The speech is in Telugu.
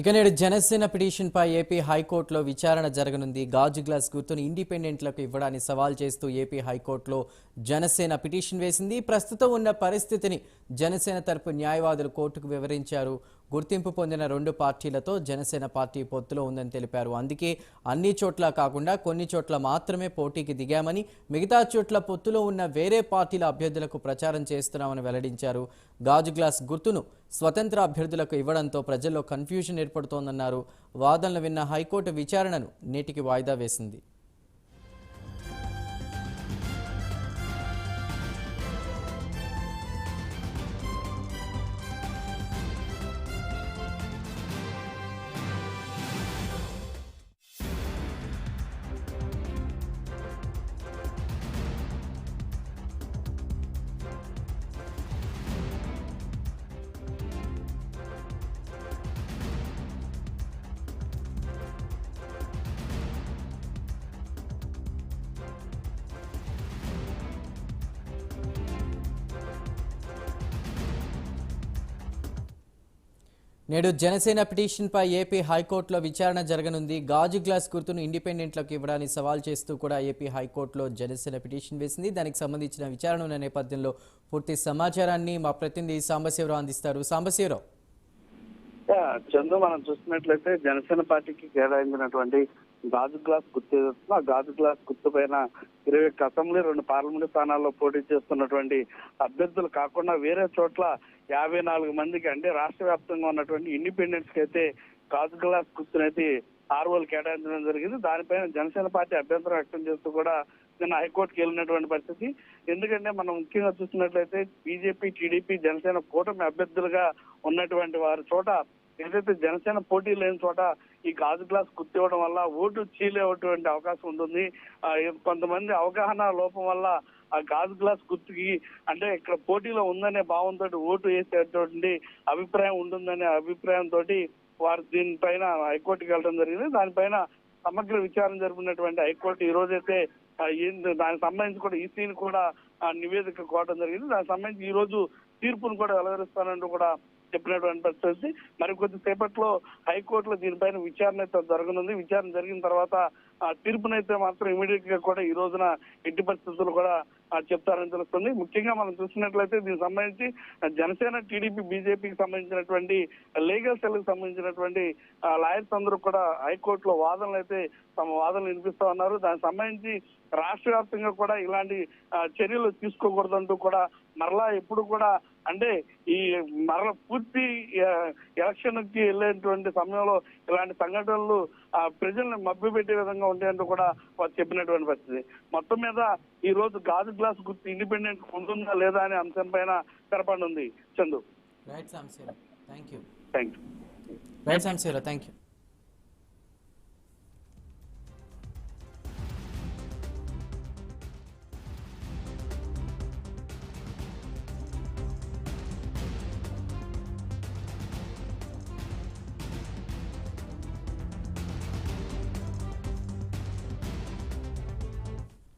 ఇక నేడు జనసేన పిటిషన్పై ఏపీ హైకోర్టులో విచారణ జరగనుంది. గాజు గ్లాస్ గుర్తును ఇండిపెండెంట్లకు ఇవ్వడాన్ని సవాల్ చేస్తూ ఏపీ హైకోర్టులో జనసేన పిటిషన్ వేసింది. ప్రస్తుతం ఉన్న పరిస్థితిని జనసేన తరపు న్యాయవాదులు కోర్టుకు వివరించారు. గుర్తింపు పొందిన రెండు పార్టీలతో జనసేన పార్టీ పొత్తులో ఉందని తెలిపారు. అందుకే అన్ని చోట్ల కాకుండా కొన్ని చోట్ల మాత్రమే పోటీకి దిగామని మిగతా చోట్ల పొత్తులో ఉన్న వేరే పార్టీల అభ్యర్థులకు ప్రచారం చేస్తున్నామని వెల్లడించారు. గాజు గ్లాస్ గుర్తును స్వతంత్ర అభ్యర్థులకు ఇవ్వడంతో ప్రజల్లో కన్ఫ్యూజన్ ఏర్పడుతోందన్నారు. వాదనలు విన్న హైకోర్టు విచారణను నేటికి వాయిదా వేసింది. నేడు జనసేన పిటిషన్పై ఏపీ హైకోర్టులో విచారణ జరగనుంది. గాజు గ్లాస్ గుర్తును ఇండిపెండెంట్లకు ఇవ్వడాన్ని సవాల్ చేస్తూ కూడా ఏపీ హైకోర్టులో జనసేన పిటిషన్ వేసింది. దానికి సంబంధించిన విచారణ ఉన్న నేపథ్యంలో పూర్తి సమాచారాన్ని మా ప్రతినిధి సాంబశివరావు అందిస్తారు. సాంబశివరావు. చందు మనం చూస్తున్నట్లయితే జనసేన పార్టీకి కేటాయించినటువంటి గాజు గ్లాస్ గుర్తు ఆ గాజు గ్లాస్ గుర్తు పైన ఇరవై ఒక్క అసెంబ్లీ రెండు పార్లమెంట్ స్థానాల్లో పోటీ చేస్తున్నటువంటి అభ్యర్థులు కాకుండా వేరే చోట్ల యాభై నాలుగు మందికి అంటే రాష్ట్ర వ్యాప్తంగా ఉన్నటువంటి ఇండిపెండెంట్స్కి అయితే గాజు గ్లాస్ గుర్తునైతే ఆర్వోలు కేటాయించడం జరిగింది. దానిపైన జనసేన పార్టీ అభ్యంతరం వ్యక్తం చేస్తూ కూడా నిన్న హైకోర్టుకి వెళ్ళినటువంటి పరిస్థితి. ఎందుకంటే మనం ముఖ్యంగా చూసినట్లయితే బీజేపీ టీడీపీ జనసేన కూటమి అభ్యర్థులుగా ఉన్నటువంటి వారి చోట ఏదైతే జనసేన పోటీ లేని చోట ఈ గాజు గ్లాస్ గుర్తివ్వడం వల్ల ఓటు చీలేటువంటి అవకాశం ఉంటుంది. కొంతమంది అవగాహన లోపం వల్ల ఆ గాజు గ్లాస్ గుర్తుకి అంటే ఇక్కడ పోటీలో ఉందనే భావంతో ఓటు వేసేటువంటి అభిప్రాయం ఉంటుందనే అభిప్రాయంతో వారు దీనిపైన హైకోర్టుకి వెళ్ళడం జరిగింది. దానిపైన సమగ్ర విచారణ జరిపినటువంటి హైకోర్టు ఈ రోజైతే దానికి సంబంధించి కూడా ఈసీని కూడా నివేదిక కోవడం జరిగింది. దానికి సంబంధించి ఈ రోజు తీర్పును కూడా వెలువరిస్తానంటూ కూడా చెప్పినటువంటి పరిస్థితి. మరి కొద్దిసేపట్లో హైకోర్టులో దీనిపైన విచారణ అయితే జరగనుంది. విచారణ జరిగిన తర్వాత ఆ తీర్పునైతే మాత్రం ఇమీడియట్గా కూడా ఈ రోజున ఎట్టి పరిస్థితులు కూడా చెప్తారని తెలుస్తుంది. ముఖ్యంగా మనం చూసినట్లయితే దీనికి సంబంధించి జనసేన టీడీపీ బీజేపీకి సంబంధించినటువంటి లీగల్ సెల్కి సంబంధించినటువంటి లాయర్స్ అందరూ కూడా హైకోర్టులో వాదనలు అయితే తమ వాదనలు వినిపిస్తా ఉన్నారు. దానికి సంబంధించి రాష్ట్ర వ్యాప్తంగా కూడా ఇలాంటి చర్యలు తీసుకోకూడదంటూ కూడా మరలా ఎప్పుడు కూడా అంటే ఈ మరల పూర్తి ఎలక్షన్కి వెళ్ళేటువంటి సమయంలో ఇలాంటి సంఘటనలు ఆ, ప్రజల్ని మభ్యపెట్టే విధంగా ఉంటాయంటూ కూడా వారు చెప్పినటువంటి పరిస్థితి. మొత్తం మీద ఈ రోజు గాజు గ్లాస్ గుర్తు ఇండిపెండెంట్ ఉంటుందా లేదా అనే అంశం పైన తెరపడి ఉంది. Chandu. Right thank you thank you right thank you